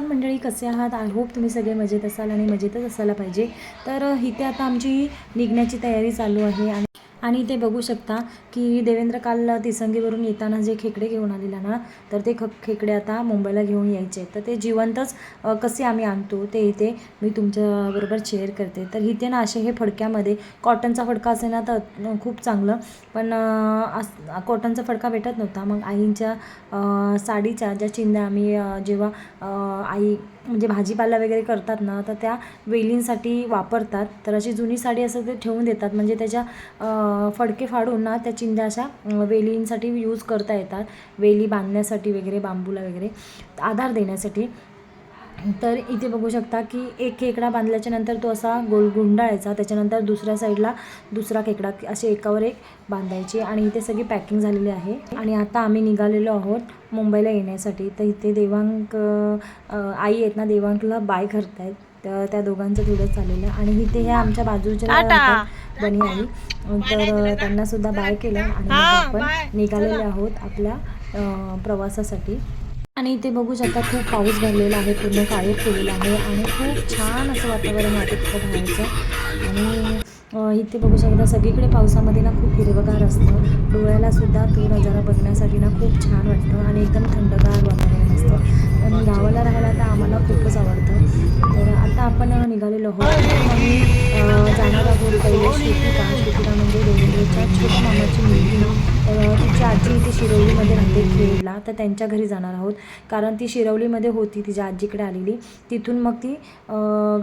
नमस्कार मंडळी कसे आहात? आय होप तुम्ही सगळे मजेत असाल आणि मजेतच असायला पाहिजे. तर इथे आता आमची निघण्याची तयारी चालू आहे आणि आणि ते बघू शकता की देवेंद्र काल तिसंगीवरून येताना जे खेकडे घेऊन आलेला ना तर ते ख खेकडे आता मुंबईला घेऊन यायचे. तर ते जिवंतच कसे आम्ही आणतो ते इथे मी तुमच्याबरोबर शेअर करते. तर इथे ना असे हे फडक्यामध्ये कॉटनचा फडका असेल ना तर खूप चांगलं. पण कॉटनचा फडका भेटत नव्हता. मग आईंच्या साडीच्या ज्या चिंध्या आम्ही जेव्हा आई म्हणजे भाजीपाला वगैरे करतात ना तर त्या वेलींसाठी वापरतात. तर अशी जुनी साडी असं ते ठेवून देतात. म्हणजे त्याच्या फडके फाडून ना त्या चिंध्या अशा वेलींसाठी यूज करता येतात. वेली बांधण्यासाठी वगैरे बांबूला वगैरे आधार देण्यासाठी. तर इथे बघू शकता की एक खेकडा बांधल्याच्या नंतर तो असा गोल गुंडाळायचा. त्याच्यानंतर दुसऱ्या साईडला दुसरा खेकडा असे एकावर एक बांधायचे आणि इथे सगळी पॅकिंग झालेली आहे. आणि आता आम्ही निघालेलो आहोत मुंबईला येण्यासाठी. तर इथे देवांक आई आहेत ना देवांकला बाय करतायत. तर त्या दोघांचं थोडं चाललेलं आणि इथे ह्या आमच्या बाजूच्या बनी आई. तर त्यांना सुद्धा बाय केलं आणि आपण निघालेले आहोत आपल्या प्रवासासाठी. आणि इथे बघू शकता खूप पाऊस भरलेला आहे पूर्ण काळेत केलेला आहे आणि खूप छान असं वातावरण आहे तिथं बाहेरचं आणि इथे बघू शकता सगळीकडे पावसामध्ये ना खूप हिरवगार असतं. डोळ्याला सुद्धा तो नजारा बघण्यासाठी ना खूप छान वाटतं आणि एकदम थंडगार वातावरण असतं. आणि गावाला राहायला तर आम्हाला खूपच आवडतं. तर आपण निघालेलो आहोत. आम्ही जाणार आहोत पहिले श्रुतिका श्रुतिका म्हणजे देवेंद्रच्या छोट्या मामाची मुलगी तिची आजी इथे शिरवलीमध्ये राहते खेळला तर त्यांच्या घरी जाणार आहोत. कारण ती शिरवलीमध्ये होती तिच्या आजीकडे आलेली. तिथून मग ती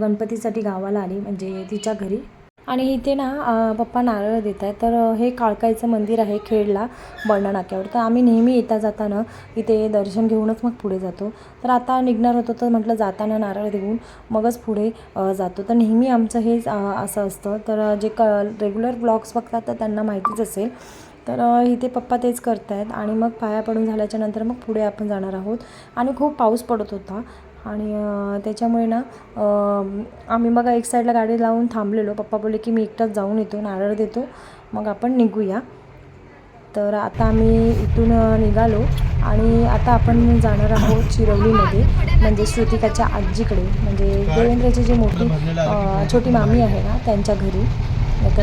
गणपतीसाठी गावाला आली म्हणजे तिच्या घरी. आणि इथे ना पप्पा नारळ देत आहेत तर हे काळकाईचं मंदिर आहे खेडला बंडा नाक्यावर. तर आम्ही नेहमी येता जाताना इथे दर्शन घेऊनच मग पुढे जातो. तर आता निघणार होतो तर म्हटलं जाताना नारळ देऊन मगच पुढे जातो. तर नेहमी आमचं हेच असं असतं. तर जे क रेग्युलर ब्लॉग्स बघतात तर त्यांना माहितीच असेल. तर इथे पप्पा तेच करत आहेत आणि मग पाया पडून झाल्याच्यानंतर मग पुढे आपण जाणार आहोत. आणि खूप पाऊस पडत होता. आणि त्याच्यामुळे ना आम्ही मग एक साईडला गाडी लावून थांबलेलो. पप्पा बोलले की मी एकटाच जाऊन येतो नारळ देतो. मग आपण निघूया. तर आता आम्ही इथून निघालो आणि आता आपण जाणार आहोत शिरवलीमध्ये म्हणजे श्रुतिकाच्या आजीकडे. म्हणजे देवेंद्रची जी मोठी छोटी मामी आहे ना त्यांच्या घरी. तर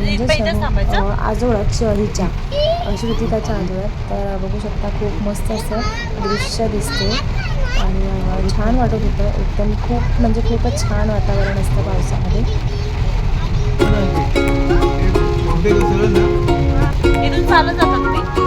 म्हणजे आजोळात शहीच्या अ, श्रुतिकाच्या आजोळात तर बघू शकता खूप मस्त असं दृश्य दिसते आणि छान वाटत होतं. एकदम खूप म्हणजे खूपच छान वातावरण असतं पावसामध्ये. चालत जाता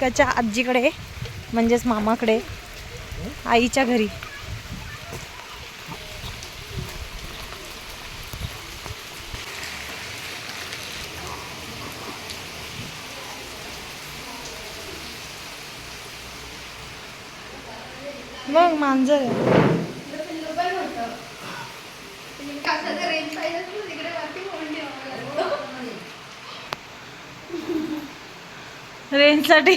श्रुतिकाच्या आजीकडे म्हणजेच मामाकडे आईच्या घरी. मग मांजर. रेंजसाठी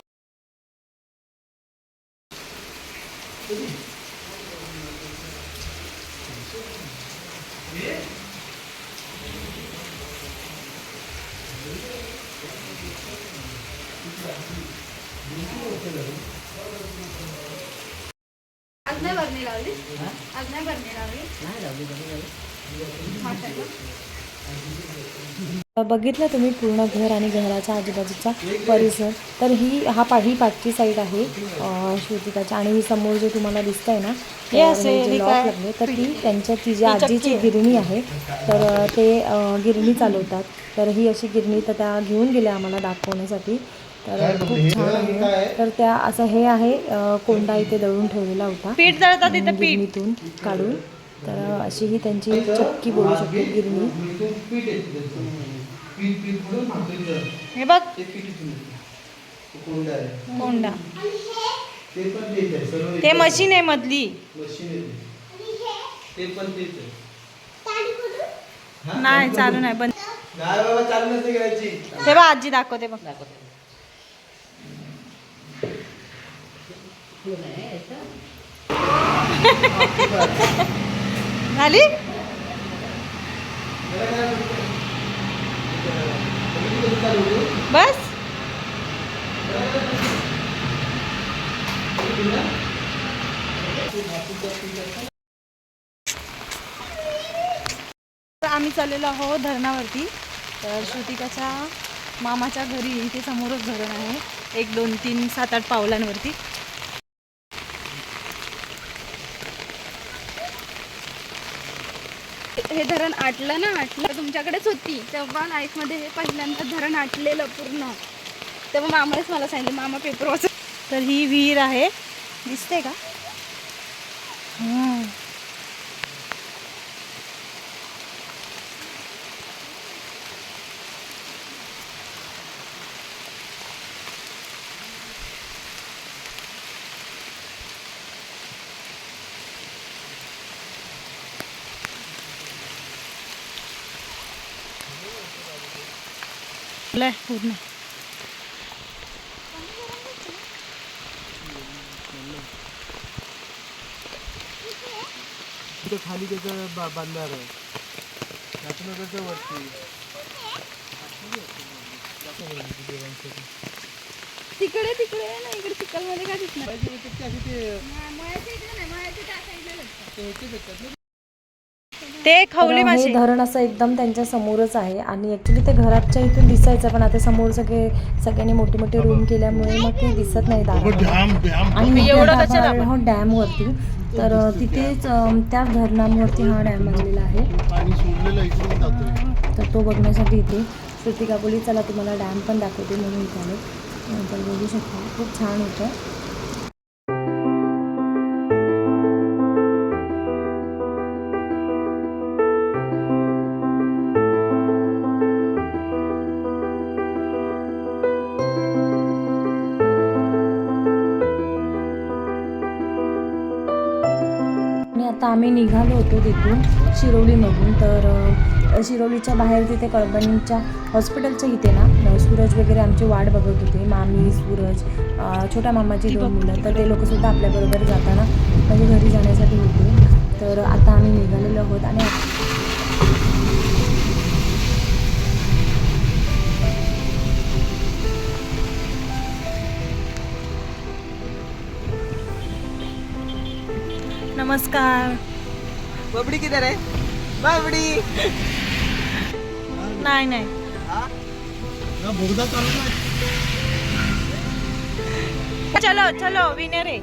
बघितलं तुम्ही पूर्ण घर आणि घराच्या आजूबाजूचा परिसर. तर ही हा पा ही पाठची साईड आहे श्रुतिकाची आणि ही समोर जे तुम्हाला दिसतंय ना हे तर असे, हे जे हे लॉक काय? लागले तर ती त्यांच्या तिची आजीची गिरणी आहे तर ते गिरणी चालवतात. तर ही अशी गिरणी तर त्या घेऊन गेल्या आम्हाला दाखवण्यासाठी. तर खूप छान आहे. तर त्या असं हे आहे कोंडा इथे दळून ठेवलेला होता. पीठ गिरणीतून काढून. तर अशी ही त्यांची चक्की बोलू शकतो गिरणी. हे बघ. कोंडा आहे. कोंडा. ते पण तेच आहे. सर्व ते मशीन आहे मधली. मशीन आहे ते. ते पण तेच आहे. नाही चालू नाही पण नाही बाबा चालू नसते करायची. ते बघ आजी दाखवते बघ. झाली? बस. आम्ही चाललेलो आहोत धरणावरती. तर श्रुतिकाच्या मामाच्या घरी इथे समोरच धरण आहे. एक दोन तीन सात आठ पावलांवरती. हे धरण आटलं ना आटलं. तुमच्याकडेच होती. तेव्हा लाईफमध्ये हे पहिल्यांदा धरण आटलेलं पूर्ण. तेव्हा मामानेच मला सांगितलं मामा पेपर वाचत तर ही विहीर आहे. दिसते का? लय पूर्ण तिथं खाली त्याचं बा बांधार आहे. तिकडे तिकडे आहे ना इकडे चिखलमध्ये काय दिसणार? ते खवली हे मासे धरण असं एकदम त्यांच्या समोरच आहे. आणि ॲक्च्युली ते घराच्या इथून दिसायचं पण आता समोर सगळे सगळ्यांनी मोठे मोठे रूम केल्यामुळे मग ते दिसत नाही दारात. आणि एवढं आपण? आहोत डॅमवरती. तर तिथेच त्या धरणांवरती हा डॅम बनलेला आहे. पाणी सोडलेलं इकडून जातोय. तर तो बघण्यासाठी इथे श्रुतिका बोली चला तुम्हाला डॅम पण दाखवते म्हणून इथे आले. तर बघू शकता. खूप छान होतं. आता आम्ही निघालो होतो तिथून शिरोलीमधून. तर शिरोलीच्या बाहेर तिथे कळबणीच्या हॉस्पिटलच्या इथे ना सूरज वगैरे आमची वाट बघत होते. मामी सूरज छोट्या मामाची दोन मुलं. तर ते लोकंसुद्धा आपल्याबरोबर जाताना म्हणजे घरी जाण्यासाठी होते. तर आता आम्ही निघालेलो आहोत आणि नमस्कार. बबडी किधर आहे? बबडी. नाही नाही. चलो चलो विनर आहे.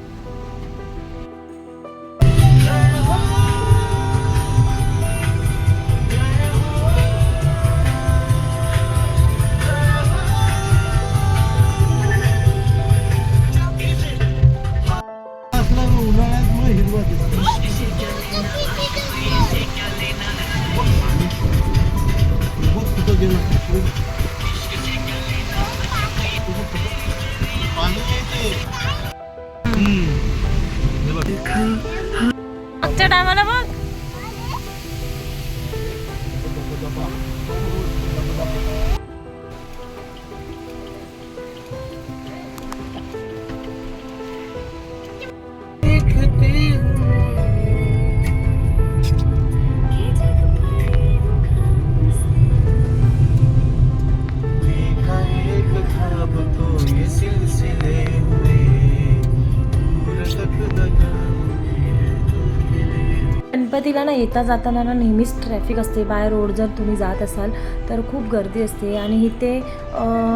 येता जाताना ना नेहमीच ट्रॅफिक असते. बाय रोड जर तुम्ही जात असाल तर खूप गर्दी असते. आणि इथे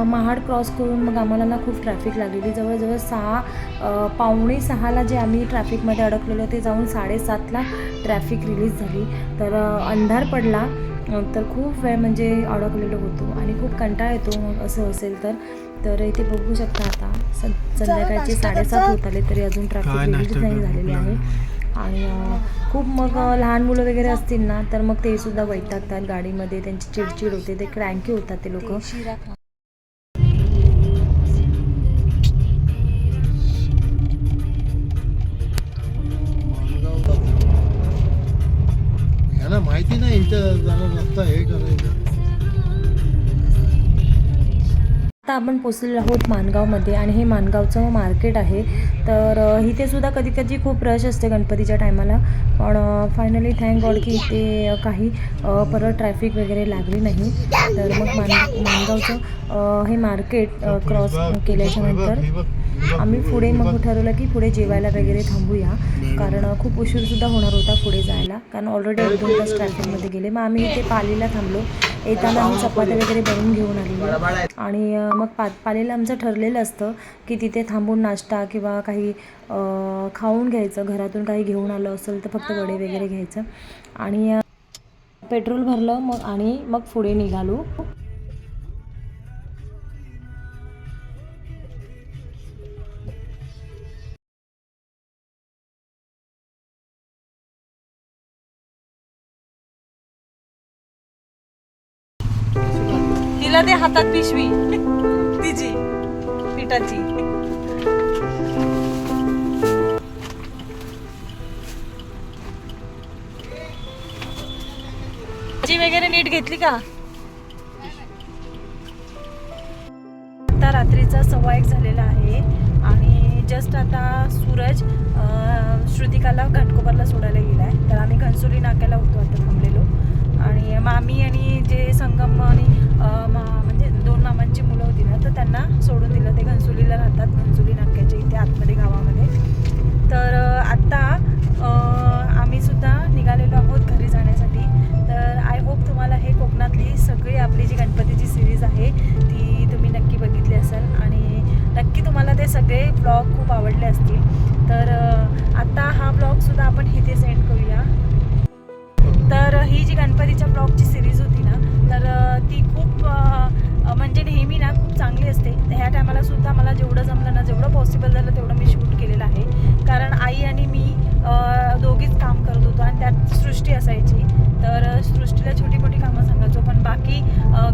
महाड क्रॉस करून मग आम्हाला ना खूप ट्रॅफिक लागलेली. जवळजवळ सहा पावणे सहाला जे आम्ही ट्रॅफिकमध्ये अडकलेलो ते जाऊन साडेसातला ट्रॅफिक रिलीज झाली. तर अंधार पडला. तर खूप वेळ म्हणजे अडकलेलो होतो. आणि खूप कंटाळा येतो मग असं असेल तर. तर इथे बघू शकता आता सं संध्याकाळचे साडेसात होत आले तरी अजून ट्रॅफिक रिलीज नाही झालेले आहे. आणि खूप मग लहान मुलं वगैरे असतील ना तर मग ते सुद्धा वैतागतात गाडीमध्ये त्यांची चिडचिड होते ते क्रँकी होतात ते लोक. माहिती नाही इथं जरा रस्ता हे करायचं आता आपण पोचलेलो आहोत मानगावमध्ये आणि हे मानगावचं मार्केट आहे. तर इथेसुद्धा इथे सुद्धा कधी कधी खूप रश असते गणपतीच्या टायमाला. पण फायनली थँक गॉड की इथे काही परत ट्रॅफिक वगैरे लागली नाही. तर मग मान मानगावचं हे मार्केट क्रॉस केल्याच्यानंतर आम्ही पुढे मग ठरवलं की पुढे जेवायला वगैरे थांबूया. कारण खूप उशीरसुद्धा होणार होता पुढे जायला. कारण ऑलरेडी एक दोन तास ट्रॅफिकमध्ये गेले. मग आम्ही इथे पालीला थांबलो. येताना आम्ही चपात्या वगैरे बनवून घेऊन आलेलो. आणि मग पा पालीला आमचं ठरलेलं असतं की तिथे थांबून नाश्ता किंवा काही खाऊन घ्यायचं. घरातून काही घेऊन आलं असेल तर फक्त वडे वगैरे घ्यायचं. आणि पेट्रोल भरलं मग आणि मग पुढे निघालो. हातात पिशवी. तिची. पिठाची. जी वगैरे नीट घेतली का? आता रात्रीचा सव्वा एक झालेला आहे. आणि जस्ट आता सूरज श्रुतिकाला घाटकोपरला सोडायला गेला आहे तर आम्ही घनसोली नाक्याला होतो आता थांबलेलो. आणि मामी आणि जे संगम आणि अ, मुलं होती ना तर त्यांना सोडून दिलं. ते घनसोलीला राहतात घनसोली नाक्याच्या इथे आतमध्ये गावामध्ये. तर आत्ता आम्हीसुद्धा आम्ही सुद्धा निघालेलो आहोत घरी जाण्यासाठी. तर आय होप तुम्हाला हे कोकणातली सगळी आपली जी गणपतीची सिरीज आहे ती तुम्ही नक्की बघितली असाल. आणि नक्की तुम्हाला ते सगळे ब्लॉग खूप आवडले असतील. तर आत्ता हा ब्लॉगसुद्धा आपण इथे सेंड करूया. तर ही जी गणपतीच्या ब्लॉगची सिरीज होती ना तर ती खूप म्हणजे नेहमी ना खूप चांगली असते. तर ह्या टायमाला सुद्धा मला जेवढं जमलं ना जेवढं पॉसिबल झालं तेवढं मी शूट केलेलं आहे. कारण आई आणि मी दोघीच काम करत होतो आणि त्यात सृष्टी असायची. तर सृष्टीला छोटी मोठी कामं सांगायचो. पण बाकी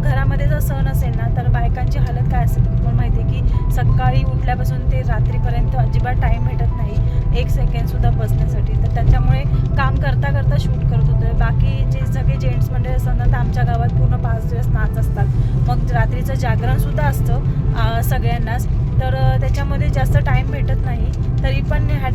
घरामध्ये जर सण असेल ना तर बायकांची हालत काय असेल तुम्हाला माहिती आहे की सकाळी उठल्यापासून ते रात्रीपर्यंत अजिबात टाईम भेटत नाही. एक सेकंडसुद्धा बसण्यासाठी. तर त्याच्यामुळे काम करता करता शूट करतो सगळ्यांनाच. तर त्याच्यामध्ये जास्त टाईम भेटत नाही. तरी पण ह्या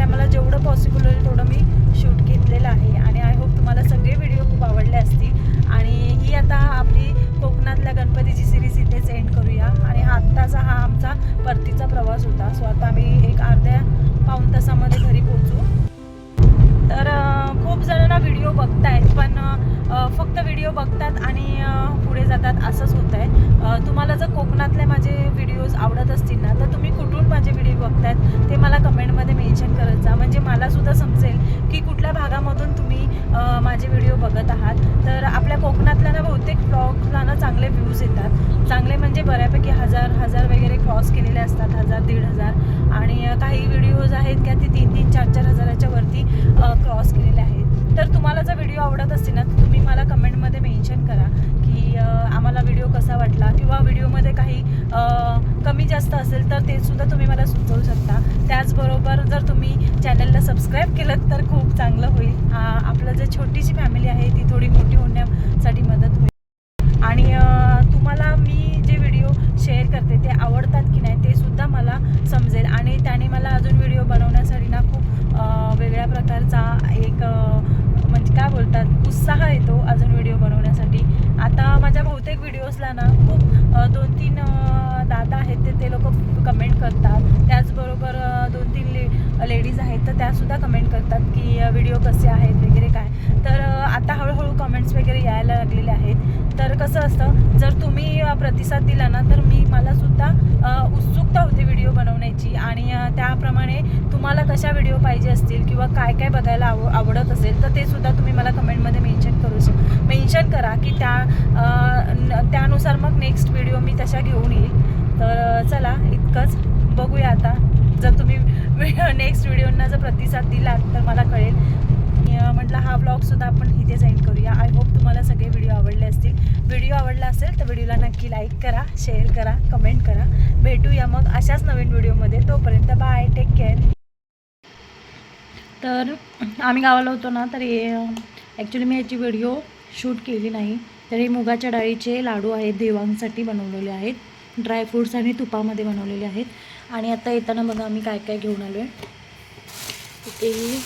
हजार वगैरे क्रॉस केलेले असतात हजार दीड हजार. आणि काही व्हिडिओज आहेत का ते तीन तीन चार चार हजाराच्या वरती क्रॉस केलेले आहेत. तर तुम्हाला जर व्हिडिओ आवडत असतील ना तर तुम्ही मला कमेंटमध्ये मेन्शन करा की आम्हाला व्हिडिओ कसा वाटला किंवा व्हिडिओमध्ये काही कमी जास्त असेल तर ते सुद्धा तुम्ही मला सुचवू शकता. त्याचबरोबर जर तुम्ही चॅनलला सबस्क्राईब केलं तर खूप चांगलं होईल. आपलं जे छोटीशी फॅमिली आहे ती थोडी मोठी होण्यासाठी मदत होईल. सुद्धा मला समजेल. आणि त्याने मला अजून व्हिडिओ बनवण्यासाठी ना खूप वेगळ्या प्रकारचा एक म्हणजे काय बोलतात उत्साह येतो अजून व्हिडिओ बनवण्यासाठी. आता माझ्या बहुतेक व्हिडिओजला ना खूप दोन तीन दादा आहेत ते ते लोक कमेंट करतात. त्याचबरोबर दोन तीन ले लेडीज आहेत तर त्यासुद्धा कमेंट करतात की व्हिडिओ कसे आहेत वगैरे काय. तर आता हळूहळू कमेंट्स वगैरे यायला लागलेले आहेत. तर कसं असतं जर तुम्ही प्रतिसाद दिला ना तर मी मलासुद्धा अ, उत्सुकता होते व्हिडिओ बनवण्याची आणि त्याप्रमाणे तुम्हाला कशा व्हिडिओ पाहिजे असतील किंवा काय काय बघायला आव आवडत असेल तर ते सुद्धा तुम्ही मला कमेंटमध्ये मेन्शन करू शक मेन्शन करा की त्या न- त्यानुसार मग नेक्स्ट व्हिडिओ मी तशा घेऊन येईल. तर चला इतकंच बघूया आता. जर तुम्ही नेक्स्ट व्हिडिओंना जर प्रतिसाद दिलात तर मला कळेल. म्हटलं हा ब्लॉगसुद्धा आपण इथेच एंड करूया. आय होप तुम्हाला सगळे व्हिडिओ आवडले असतील. व्हिडिओ आवडला असेल तर व्हिडिओला नक्की लाईक करा शेअर करा कमेंट करा. भेटूया मग अशाच नवीन व्हिडिओमध्ये तोपर्यंत बाय टेक केअर तर आम्ही गावाला होतो ना तर ॲक्च्युली मी याची व्हिडिओ शूट केली नाही. तर हे मुगाच्या डाळीचे लाडू आहेत देवांसाठी बनवलेले आहेत. ड्रायफ्रूट्स आणि तुपामध्ये बनवलेले आहेत. आणि आता येताना बघा आम्ही काय काय घेऊन आलो आहे इथे ही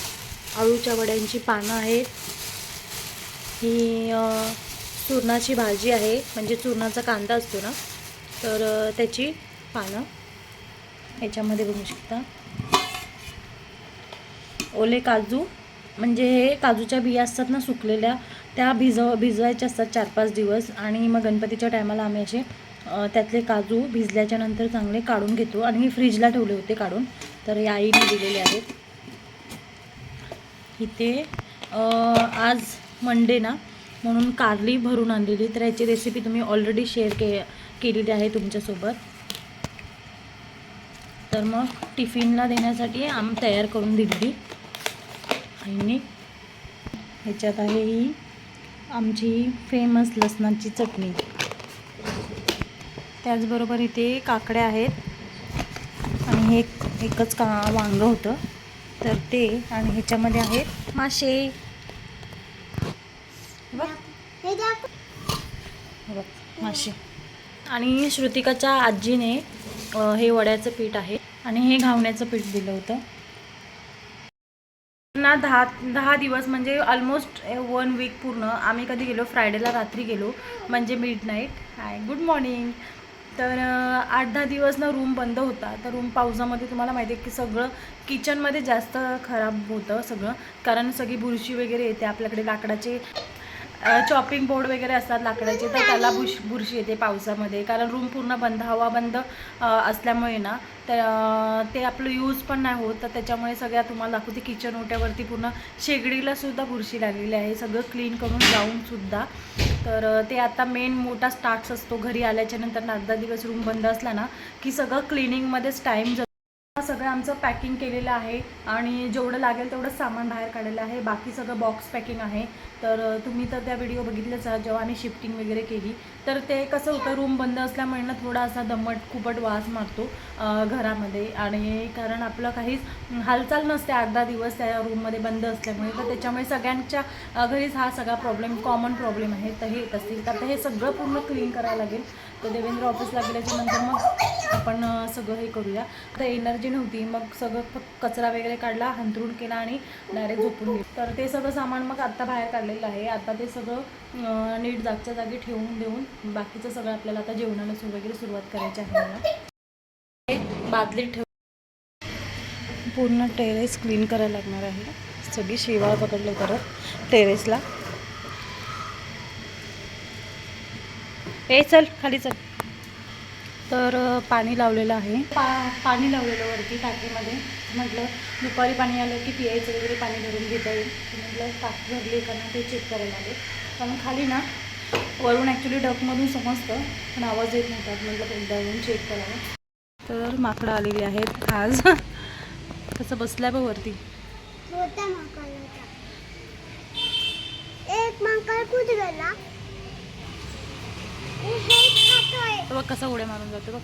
अळूच्या वड्यांची पानं आहेत. ही चूरणाची भाजी आहे म्हणजे चूरणाचा कांदा असतो ना तर त्याची पानं याच्यामध्ये बघू शकता. ओले काजू म्हणजे हे काजूच्या बिया असतात ना सुकलेल्या त्या भिजव भिजवायच्या असतात चार पाच दिवस आणि मग गणपतीच्या टायमाला आम्ही असे त्यातले काजू भिजल्याच्या नंतर चांगले काढून घेतो आणि मी फ्रीजला ठेवले होते काढून तर या आईने दिलेले आहेत. इथे आज मंडे ना म्हणून कारली भरून आणलेली. तर याची रेसिपी तुम्ही ऑलरेडी शेअर के केलेली आहे तुमच्यासोबत. तर मग टिफिनला देण्यासाठी आम तयार करून दिलेली. आईने ह्याच्यात आहे ही आमची फेमस लसणाची चटणी. त्याचबरोबर इथे काकड्या आहेत. आणि हे एकच का वांगं होतं. तर ते आणि ह्याच्यामध्ये आहेत मासे बघ. हे मासे आणि श्रुतिकाच्या आजीने हे वड्याचं पीठ आहे आणि हे घावण्याचं पीठ दिलं होतं. ना दहा दहा दिवस म्हणजे ऑलमोस्ट वन वीक पूर्ण आम्ही कधी गेलो फ्रायडेला रात्री गेलो म्हणजे midnight hi good morning तर आठ दहा दिवस ना रूम बंद होता. तर रूम पावसामध्ये तुम्हाला माहिती आहे की सगळं किचनमध्ये जास्त खराब होतं सगळं. कारण सगळी बुरशी वगैरे येते आपल्याकडे लाकडाचे चॉपिंग बोर्ड वगैरे असतात लाकडाचे तर त्याला बुश बुरशी येते पावसामध्ये. कारण रूम पूर्ण बंद हवा बंद असल्यामुळे ना तर ते आपलं यूज पण नाही होत. तर त्याच्यामुळे सगळ्या तुम्हाला दाखवते किचन ओट्यावरती पूर्ण शेगडीला सुद्धा बुरशी लागलेली आहे. सगळं क्लीन करून जाऊन सुद्धा. तर ते आता मेन मोठा स्टार्ट्स असतो घरी आल्याच्यानंतर अर्धा दिवस रूम बंद असला ना की सगळं क्लिनिंगमध्येच टाईम सगळं आमचं पॅकिंग केलेलं आहे आणि जेवढं लागेल तेवढं सामान बाहेर काढलेलं आहे. बाकी सगळं बॉक्स पॅकिंग आहे. तर तुम्ही तर त्या व्हिडिओ बघितलेच आहात जेव्हा आम्ही शिफ्टिंग वगैरे केली. तर ते कसं होतं रूम बंद असल्यामुळे ना थोडा असा दमट खूपट वास मारतो घरामध्ये. आणि कारण आपलं काहीच हालचाल नसते अर्धा दिवस त्या रूममध्ये बंद असल्यामुळे. तर त्याच्यामुळे सगळ्यांच्या घरीच हा सगळा प्रॉब्लेम कॉमन प्रॉब्लेम आहे. तर हे येत असतील. तर हे सगळं पूर्ण क्लीन करायला लागेल. तर देवेंद्र ऑफिसला गेल्याच्यानंतर मग आपण सगळं हे करूया. आता एनर्जी नव्हती मग सगळं फक्त कचरा वगैरे काढला हंतरून केला आणि डायरेक्ट झोपून गेलो. तर ते सगळं सामान मग आत्ता बाहेर काढलेलं आहे. आता ते सगळं नीट जागच्या जागी ठेवून देऊन बाकीचं सगळं आपल्याला आता जेवणाला वगैरे सुरुवात करायची आहे मला. बादलीत ठेव पूर्ण टेरेस क्लीन करायला लागणार आहे. सगळी शेवाळ पकडले परत टेरेसला. ए चल खाली चल. तर पाणी लावलेलं आहे. पा पाणी लावलेलं वरती टाकीमध्ये. म्हटलं दुपारी पाणी आलं की पियायचं वगैरे पाणी भरून घेता येईल. म्हटलं टाकी भरली का ना ते चेक करायला लागेल कारण खाली ना वरून ॲक्च्युली डकमधून समजतं पण आवाज येत नव्हता. म्हटलं एकदा येऊन चेक करावं. तर माकडं आलेली आहेत आज. कसं बसल्या बघ वरती. मोठा माकड होता. एक माकड कुठे गेला हे खातोय तर बघ कसा उड्या मारून जातो बघ